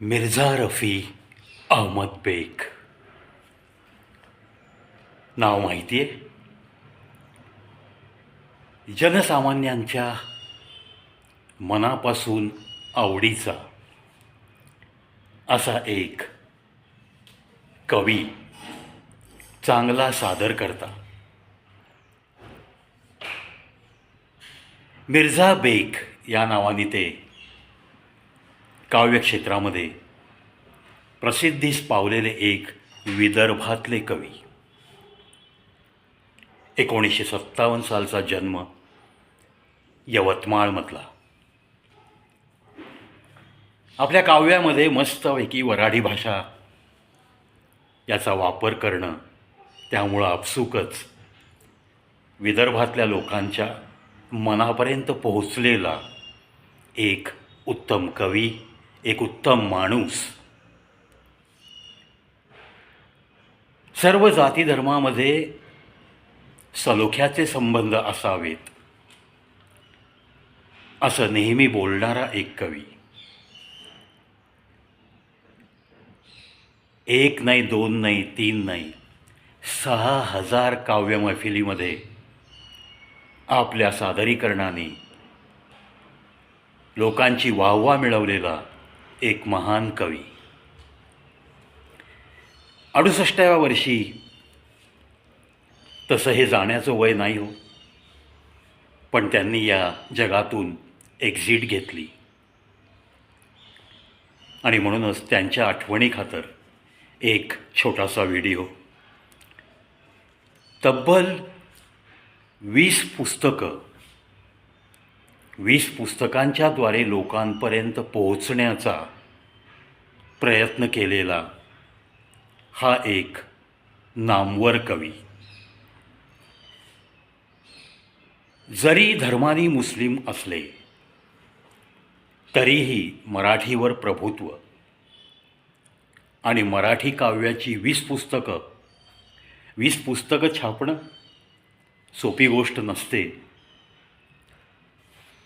मिर्झा रफी अहमद बेग. नाव माहिती आहे जनसामान्यांच्या मनापासून आवडीचा असा एक कवी चांगला सादर करता. मिर्झा बेग या नावाने ते काव्यक्षेत्रामध्ये प्रसिद्धीस पावलेले एक विदर्भातले कवी. एकोणीसशे सत्तावन्न सालचा जन्म यवतमाळमधला. आपल्या काव्यामध्ये मस्तपैकी वराडी भाषा याचा वापर करणं त्यामुळं आपसुकच विदर्भातल्या लोकांच्या मनापर्यंत पोहोचलेला एक उत्तम कवी एक उत्तम माणूस. सर्व जाती धर्मामध्ये सलोख्याचे संबंध असावेत. असं नेहमी बोलणारा एक कवी. एक नाही दोन नाही तीन नाही सहा हजार काव्य मैफिलीमध्ये आपल्या सादरीकरणाने लोकांची वाहवा मिळवलेला एक महान कवी. अडुसष्टाव्या वर्षी तसं हे जाण्याचं वय नाही हो. पण त्यांनी या जगातून एक्झिट घेतली. आणि म्हणूनच त्यांच्या आठवणी खातर एक छोटासा व्हिडिओ तब्बल वीस पुस्तकं वीस पुस्तकांच्याद्वारे लोकांपर्यंत पोहोचण्याचा प्रयत्न केलेला हा एक नामवर कवी. जरी धर्मानी मुस्लिम असले तरीही मराठीवर प्रभुत्व आणि मराठी काव्याची वीस पुस्तकं वीस पुस्तकं छापणं सोपी गोष्ट नसते.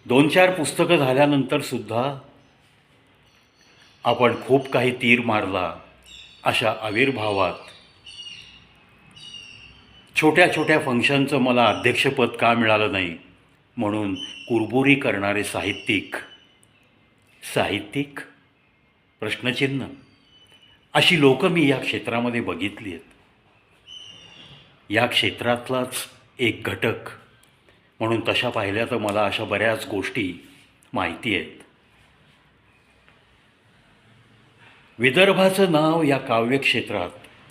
दोन चार पुस्तकं झाल्यानंतर सुद्धा आपण खूप काही तीर मारला अशा आविर्भावात. छोट्या छोट्या फंक्शनचं मला अध्यक्षपद का मिळालं नाही म्हणून कुरबुरी करणारे साहित्यिक. साहित्यिक? प्रश्नचिन्ह. अशी लोकं मी या क्षेत्रामध्ये बघितली आहेत. या क्षेत्रातलाच एक घटक म्हणून तशा पाहिल्या तर मला अशा बऱ्याच गोष्टी माहिती आहेत. विदर्भाचं नाव या काव्यक्षेत्रात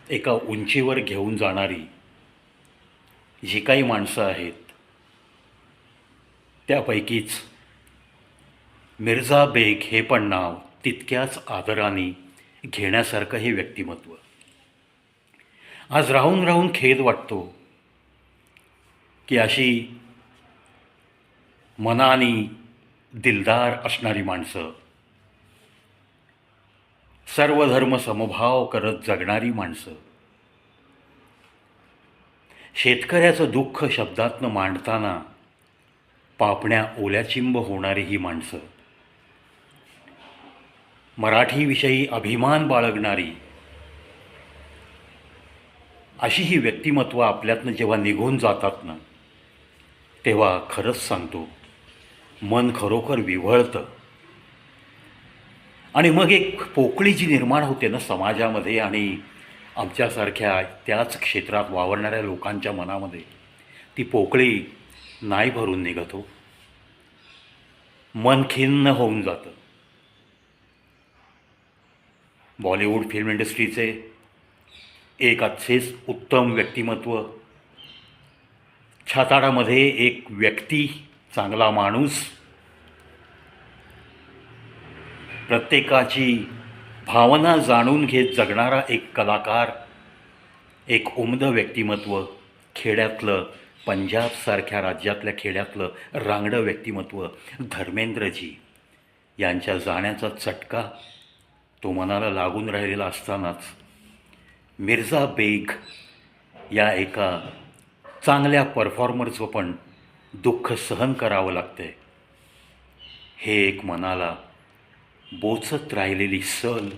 एका उंचीवर घेऊन जाणारी जी काही माणसं आहेत त्यापैकीच मिर्झा बेग हे पण नाव तितक्याच आदराने घेण्यासारखं हे व्यक्तिमत्व. आज राहून राहून खेद वाटतो की अशी मनाने दिलदार असणारी माणसं. सर्वधर्म समभाव करत जगणारी माणसं. शेतकऱ्याचं दुःख शब्दातनं मांडताना पापण्या ओल्याचिंब होणारी ही माणसं. मराठीविषयी अभिमान बाळगणारी. अशी ही व्यक्तिमत्व आपल्यातनं जेव्हा निघून जातात ना तेव्हा खरंच सांगतो. मन खरोखर विव्हळतं आणि मग एक पोकळी जी निर्माण होते ना समाजामध्ये आणि आमच्यासारख्या त्याच क्षेत्रात वावरणाऱ्या लोकांच्या मनामध्ये ती पोकळी नाही भरून निघतो हो. मन खिन्न होऊन जातं. बॉलिवूड फिल्म इंडस्ट्रीचे एक असेच उत्तम व्यक्तिमत्व छाताडामध्ये एक व्यक्ती चांगला माणूस प्रत्येकाची भावना जाणून घेत जगणारा एक कलाकार एक उमद व्यक्तिमत्व खेड्यातलं पंजाबसारख्या राज्यातल्या खेड्यातलं रांगडं व्यक्तिमत्व धर्मेंद्रजी यांच्या जाण्याचा चटका तो मनाला लागून राहिलेला असतानाच मिर्झा बेग या एका चांगल्या परफॉर्मरचं पण दुःख सहन करावं लागते हे एक मनाला बोचत राहिलेली सल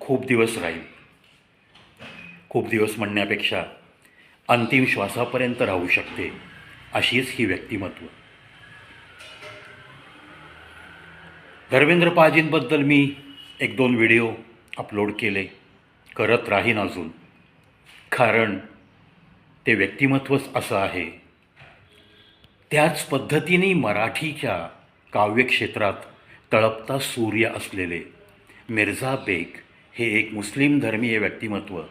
खूप दिवस राहील. खूप दिवस म्हणण्यापेक्षा अंतिम श्वासापर्यंत राहू शकते अशीच ही व्यक्तिमत्व. धर्मेंद्र पाजींबद्दल मी एक दोन व्हिडिओ अपलोड केले करत राहीन अजून. कारण ते व्यक्तिमत्वच असं आहे. त्याच पद्धतीने मराठीच्या काव्यक्षेत्रात तळपता सूर्य असलेले मिर्झा बेग हे एक मुस्लिम धर्मीय व्यक्तिमत्व.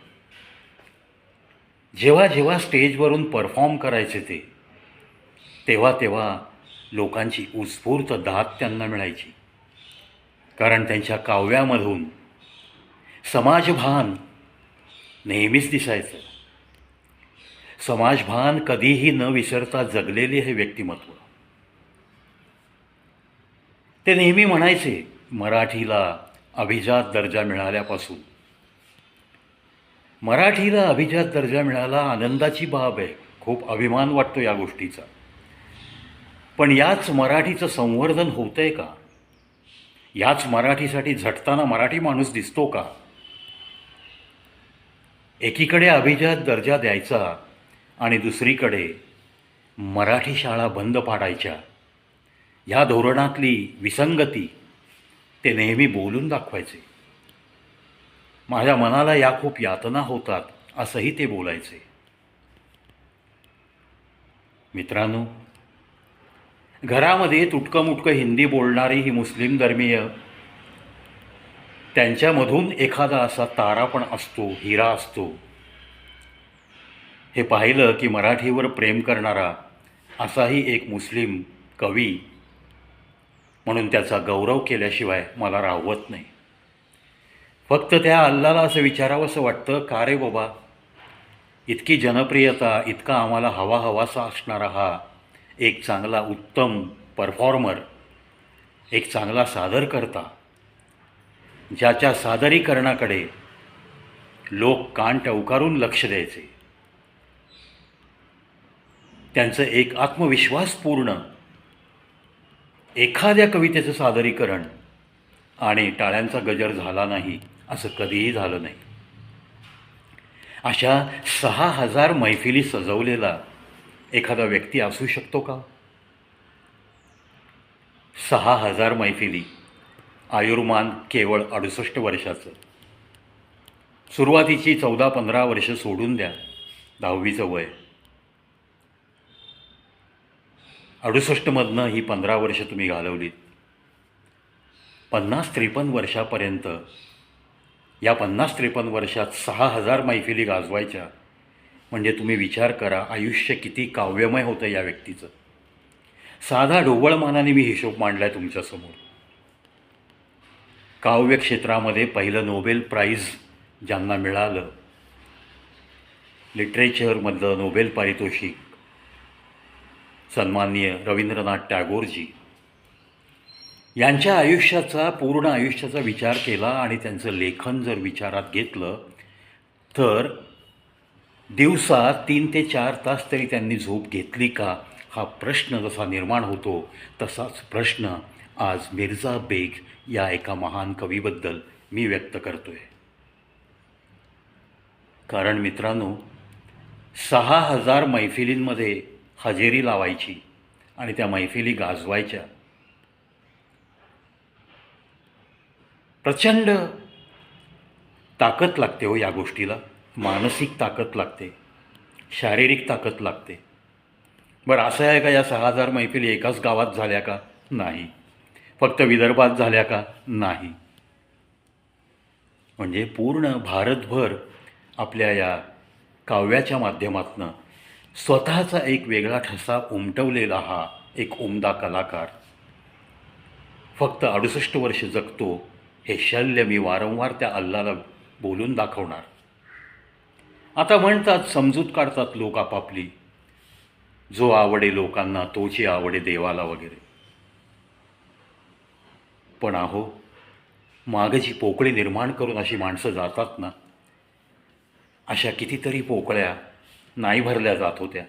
जेव्हा जेव्हा स्टेजवरून परफॉर्म करायचे ते तेव्हा तेव्हा लोकांची उत्स्फूर्त दाद त्यांना मिळायची. कारण त्यांच्या काव्यामधून समाजभान नेहमीच दिसायचं. समाजभान कधीही न विसरता जगलेले हे व्यक्तिमत्व. ते नेहमी म्हणायचे मराठीला अभिजात दर्जा मिळाल्यापासून. मराठीला अभिजात दर्जा मिळाला आनंदाची बाब आहे खूप अभिमान वाटतो या गोष्टीचा. पण याच मराठीचं संवर्धन होतंय का? याच मराठीसाठी झटताना मराठी माणूस दिसतो का? एकीकडे अभिजात दर्जा द्यायचा आणि दुसरीकडे मराठी शाळा बंद पाडायच्या. ह्या धोरणातली विसंगती ते नेहमी बोलून दाखवायचे. माझ्या मनाला या खूप यातना होतात असंही ते बोलायचे. मित्रांनो घरामध्ये तुटकं मुटकं हिंदी बोलणारी ही मुस्लिम धर्मीय त्यांच्यामधून एखादा असा तारा पण असतो हिरा असतो. हे पाहिलं की मराठीवर प्रेम करणारा असाही एक मुस्लिम कवी म्हणून त्याचा गौरव केल्याशिवाय मला राहवत नाही. फक्त त्या अल्लाला असं विचारावं असं वाटतं का रे बाबा? इतकी जनप्रियता इतका आम्हाला हवा हवासा असणारा हा एक चांगला उत्तम परफॉर्मर एक चांगला सादरकर्ता ज्याच्या सादरीकरणाकडे लोक कान टवकारून लक्ष द्यायचे. त्यांचं एक आत्मविश्वासपूर्ण एखाद्या कवितेचं सादरीकरण आणि टाळ्यांचा गजर झाला नाही असं कधीही झालं नाही. अशा सहा हजार मैफिली सजवलेला एखादा व्यक्ती असू शकतो का? सहा हजार मैफिली आयुर्मान केवळ अडुसष्ट वर्षाचं. सुरुवातीची चौदा पंधरा वर्ष सोडून द्या दहावीचं वय. अडुसष्टमधनं ही पंधरा वर्ष तुम्ही घालवलीत. पन्नास त्रेपन्न वर्षापर्यंत या पन्नास त्रेपन्न वर्षात सहा हजार मैफिली गाजवायच्या. म्हणजे तुम्ही विचार करा आयुष्य किती काव्यमय होतं या व्यक्तीचं. साधा ढोबळमानाने मी हिशोब मांडला आहे तुमच्यासमोर काव्य क्षेत्रामध्ये पहिलं नोबेल प्राईज ज्यांना मिळालं लिटरेचरमधलं नोबेल पारितोषिक सन्माननीय रवींद्रनाथ टागोरजी. यांच्या आयुष्याचा पूर्ण आयुष्याचा विचार केला आणि त्यांचं लेखन जर विचारात घेतलं तर दिवसा तीन ते चार तास तरी त्यांनी झोप घेतली का? हा प्रश्न जसा निर्माण होतो तसाच प्रश्न आज मिर्झा बेग या एका महान कवीबद्दल मी व्यक्त करतो आहे कारण मित्रांनो सहा हजार मैफिलींमध्ये हजेरी लावायची आणि त्या मैफिली गाजवायच्या. प्रचंड ताकद लागते हो या गोष्टीला. मानसिक ताकद लागते. शारीरिक ताकद लागते. बरं असं आहे का या सहा हजार मैफिली एकाच गावात झाल्या का? नाही. फक्त विदर्भात झाल्या का? नाही. म्हणजे पूर्ण भारतभर आपल्या या काव्याच्या माध्यमातनं स्वतःचा एक वेगळा ठसा उमटवलेला हा एक उमदा कलाकार. फक्त अडुसष्ट वर्ष जगतो हे शल्य मी वारंवार त्या अल्लाला बोलून दाखवणार. आता म्हणतात समजूत काढतात लोक आपापली. जो आवडे लोकांना तोची आवडे देवाला वगैरे. पण आहो मागची पोकळी निर्माण करून अशी माणसं जातात ना अशा कितीतरी पोकळ्या नाही भरल्या जात होत्या.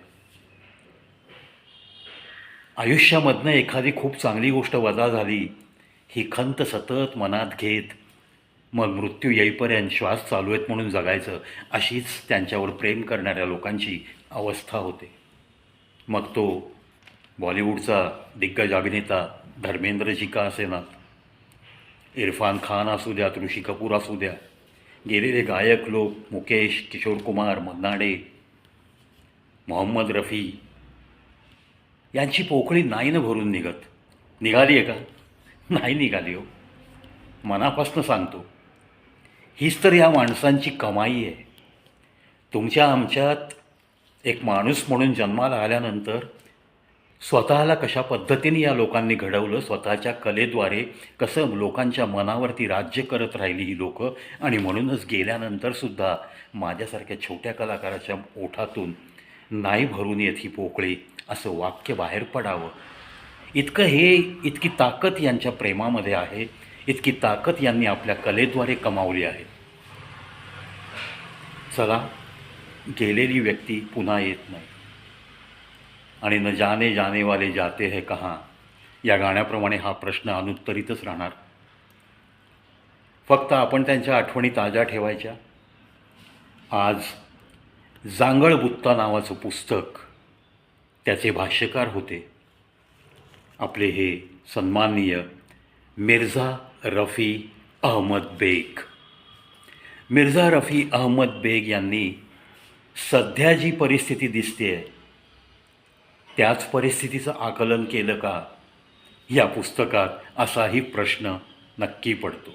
आयुष्यामधनं एखादी खूप चांगली गोष्ट वजा झाली ही खंत सतत मनात घेत मग मृत्यू येईपर्यंत श्वास चालू आहेत म्हणून जगायचं अशीच त्यांच्यावर प्रेम करणाऱ्या लोकांची अवस्था होते. मग तो बॉलिवूडचा दिग्गज अभिनेता धर्मेंद्रजी का असेनात इरफान खान असू द्या ऋषी कपूर असू द्या. गेलेले गायक लोक मुकेश किशोर कुमार मन्नाडे मोहम्मद रफी. यांची पोकळी नाईनं भरून निघत. निघाली आहे का? नाही निघाली हो. मनापासनं सांगतो. हीच तर या माणसांची कमाई आहे. तुमच्या आमच्यात एक माणूस म्हणून जन्माला आल्यानंतर स्वतःला कशा पद्धतीने या लोकांनी घडवलं स्वतःच्या कलेद्वारे कसं लोकांच्या मनावरती राज्य करत राहिली ही लोकं? आणि म्हणूनच गेल्यानंतरसुद्धा माझ्यासारख्या छोट्या कलाकाराच्या ओठातून नाही भरून येत ही पोकळी असं वाक्य बाहेर पडावं. इतकं हे इतकी ताकद यांच्या प्रेमामध्ये आहे इतकी ताकद यांनी आपल्या कलेद्वारे कमावली आहे. चला गेलेली व्यक्ती पुन्हा येत नाही. आणि न जाने जाने वाले जाते हे कहाँ. या गाण्याप्रमाणे हा प्रश्न अनुत्तरितच राहणार. फक्त आपण त्यांच्या आठवणी ताज्या ठेवायच्या. आज जांगळ बुत्ता नावाचं पुस्तक त्याचे भाष्यकार होते. आपले हे सन्माननीय मिर्झा रफी अहमद बेग. मिर्झा रफी अहमद बेग यांनी सध्या जी परिस्थिती दिसते त्याच परिस्थितीचं आकलन केलं का? या पुस्तकात असाही प्रश्न नक्की पडतो.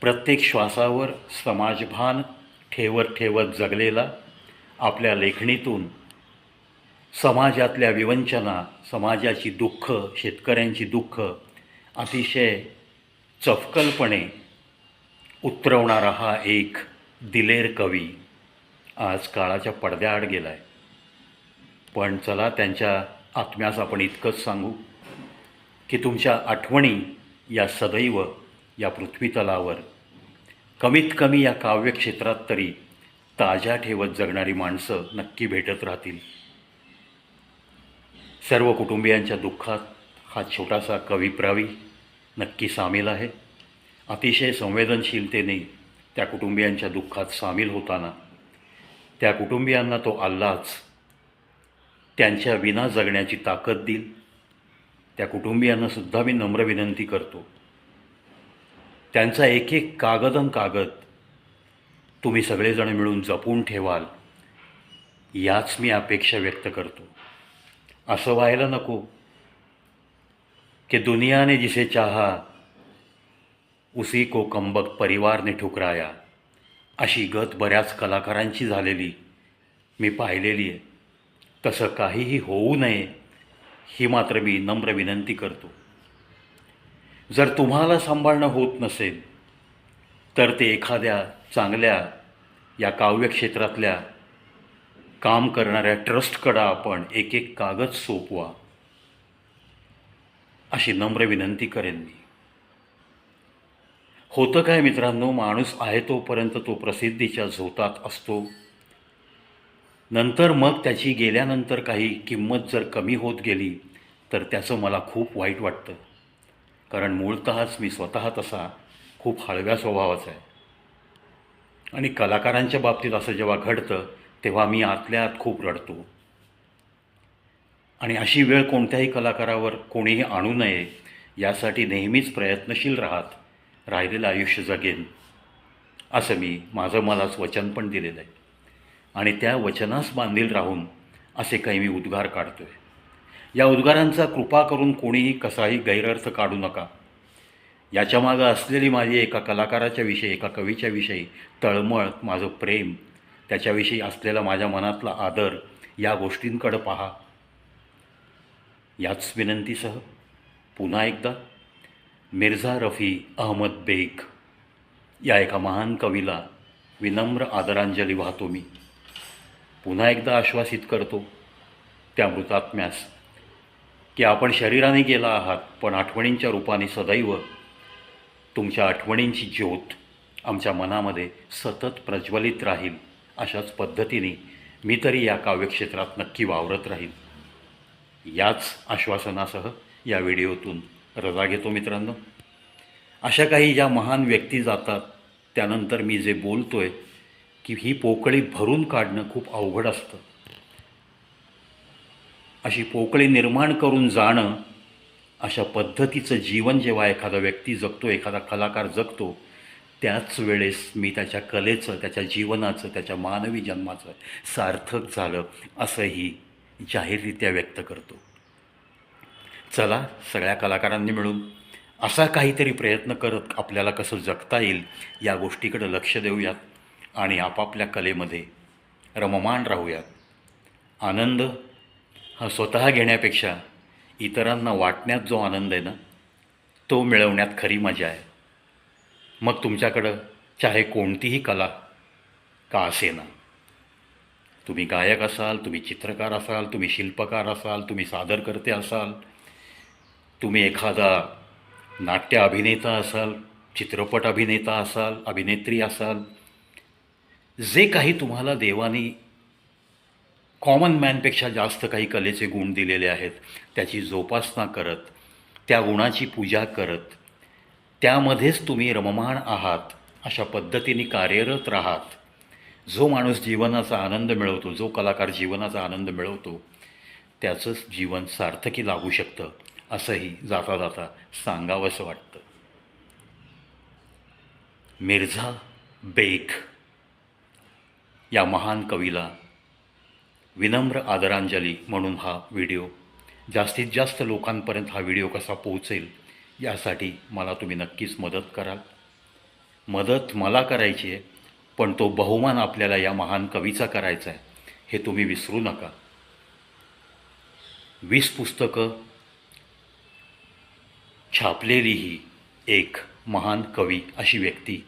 प्रत्येक श्वासावर समाजभान ठेवत ठेवत जगलेला आपल्या लेखणीतून समाजातल्या विवंचना समाजाची दुःख शेतकऱ्यांची दुःख अतिशय चपकलपणे उतरवणारा हा एक दिलेर कवी आज काळाच्या पडद्याआड गेला आहे पण चला त्यांच्या आत्म्यास आपण इतकंच सांगू की तुमच्या आठवणी या सदैव या पृथ्वीतलावर कमीत कमी या काव्यक्षेत्रात तरी ताज्या ठेवत जगणारी माणसं नक्की भेटत राहतील. सर्व कुटुंबियांच्या दुःखात हा छोटासा कविप्रावी नक्की सामील आहे. अतिशय संवेदनशीलतेने त्या कुटुंबियांच्या दुःखात सामील होताना त्या कुटुंबियांना तो आल्लाच त्यांच्या विना जगण्याची ताकद देईल. त्या कुटुंबियांनासुद्धा मी नम्र विनंती करतो. त्यांचा एक एक कागदन कागद तुम्ही सगळेजण मिळून जपून ठेवाल याच मी अपेक्षा व्यक्त करतो. असं व्हायला नको कि दुनिया ने जिसे चाहा उसी को कंबक परिवारने ठुकराया. अशी गत बऱ्याच कलाकारांची झालेली मी पाहिलेली आहे. तसं काहीही होऊ नये ही मात्र मी नम्र विनंती करतो. जर तुम्हाला सांभाळणं होत नसेल तर ते एखाद्या चांगल्या या काव्यक्षेत्रातल्या काम करणाऱ्या ट्रस्टकडं आपण एक एक कागद सोपवा. अशी नम्र विनंती करेन मी. होतं काय मित्रांनो माणूस आहे तोपर्यंत तो प्रसिद्धीच्या झोतात असतो. नंतर मग त्याची गेल्यानंतर काही किंमत जर कमी होत गेली तर त्याचं मला खूप वाईट वाटतं. कारण मूळतःच मी स्वतः तसा खूप हळव्या स्वभावाचा आहे. आणि कलाकारांच्या बाबतीत असं जेव्हा घडतं तेव्हा मी आतल्या आत खूप रडतो. आणि अशी वेळ कोणत्याही कलाकारावर कोणीही आणू नये यासाठी नेहमीच प्रयत्नशील राहत राहिलेलं आयुष्य जगेन असं मी माझं मलाच वचन पण दिलेलं आहे. आणि त्या वचनास बांधील राहून असे काही मी उद्गार काढतो आहे या उद्गारांचा कृपा करून कोणीही कसाही गैरअर्थ काढू नका. याच्यामागं असलेली माझी एका कलाकाराच्या विषयी एका कवीच्या विषयी तळमळ माझं प्रेम त्याच्याविषयी असलेला माझ्या मनातला आदर या गोष्टींकडं पहा. याच विनंतीसह पुन्हा एकदा मिर्झा रफी अहमद बेग या एका महान कवीला विनम्र आदरांजली वाहतो मी. पुन्हा एकदा आश्वासित करतो त्या मृतात्म्यास की आपण शरीराने गेला आहात पण आठवणींच्या रूपाने सदैव. तुमच्या आठवणींची ज्योत आमच्या मनामध्ये सतत प्रज्वलित राहील अशाच पद्धतीने मी तरी या काव्यक्षेत्रात नक्की वावरत राहील याच आश्वासनासह या व्हिडिओतून रजा घेतो मित्रांनो. अशा काही ज्या महान व्यक्ती जातात त्यानंतर मी जे बोलतो आहे की ही पोकळी भरून काढणं खूप अवघड असतं. अशी पोकळी निर्माण करून जाणं अशा पद्धतीचं जीवन जेव्हा एखादा व्यक्ती जगतो एखादा कलाकार जगतो त्याच वेळेस मी त्याच्या कलेचं त्याच्या जीवनाचं त्याच्या मानवी जन्माचं सार्थक झालं असंही जाहीररित्या व्यक्त करतो. चला सगळ्या कलाकारांनी मिळून असा काहीतरी प्रयत्न करत आपल्याला कसं जगता येईल या गोष्टीकडे लक्ष देऊयात आणि आपापल्या कलेमध्ये रममाण राहूयात. आनंद हा स्वतः घेण्यापेक्षा इतरांना वाटण्यात जो आनंद आहे ना तो मिळवण्यात खरी मजा आहे. मग तुमच्याकडं चाहे कोणतीही कला का असेना. तुम्ही गायक असाल तुम्ही चित्रकार असाल तुम्ही शिल्पकार असाल तुम्ही सादरकर्ते असाल तुम्ही एखादा नाट्य अभिनेता असाल चित्रपट अभिनेता असाल अभिनेत्री असाल जे काही तुम्हाला देवाने कॉमन मॅनपेक्षा जास्त काही कलेचे गुण दिलेले आहेत त्याची जोपासना करत त्या गुणाची पूजा करत त्यामध्येच तुम्ही रममाण आहात अशा पद्धतीने कार्यरत राहात. जो माणूस जीवनाचा आनंद मिळवतो जो कलाकार जीवनाचा आनंद मिळवतो त्याचंच जीवन सार्थकी लागू शकतं असंही जाता जाता सांगावंसं वाटतं. मिर्झा बेग या महान कवीला विनम्र आदरांजली म्हणून हा व्हिडिओ. जास्तीत जास्त लोकांपर्यंत हा व्हिडिओ कसा पोहोचेल यासाठी मला तुम्ही नक्कीच मदत कराल. मदत मला करायची आहे पण तो बहुमान आपल्याला या महान कवीचा करायचा आहे हे तुम्ही विसरू नका. वीस पुस्तकं छापलेली ही एक महान कवी अशी व्यक्ती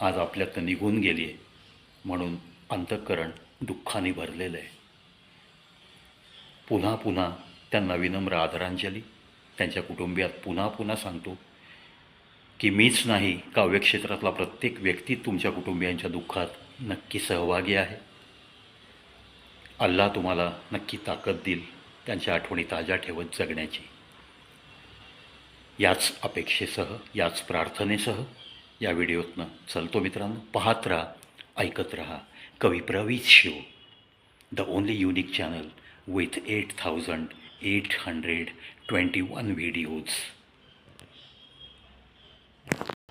आज आपल्यातनं निघून गेली आहे म्हणून अंतःकरण दुःखाने भरलेलं आहे. पुन्हा पुन्हा त्यांना विनम्र आदरांजली त्यांच्या कुटुंबियात पुन्हा पुन्हा सांगतो की मीच नाही काव्यक्षेत्रातला प्रत्येक व्यक्ती तुमच्या कुटुंबियांच्या दुःखात नक्की सहभागी आहे. अल्ला तुम्हाला नक्की ताकद देईल त्यांच्या आठवणी ताज्या ठेवत जगण्याची. याच अपेक्षेसह याच प्रार्थनेसह या व्हिडिओतनं चलतो मित्रांनो. पाहत राहा ऐकत राहा. कवी Pravit Shiv the only unique channel. with 8,821 videos.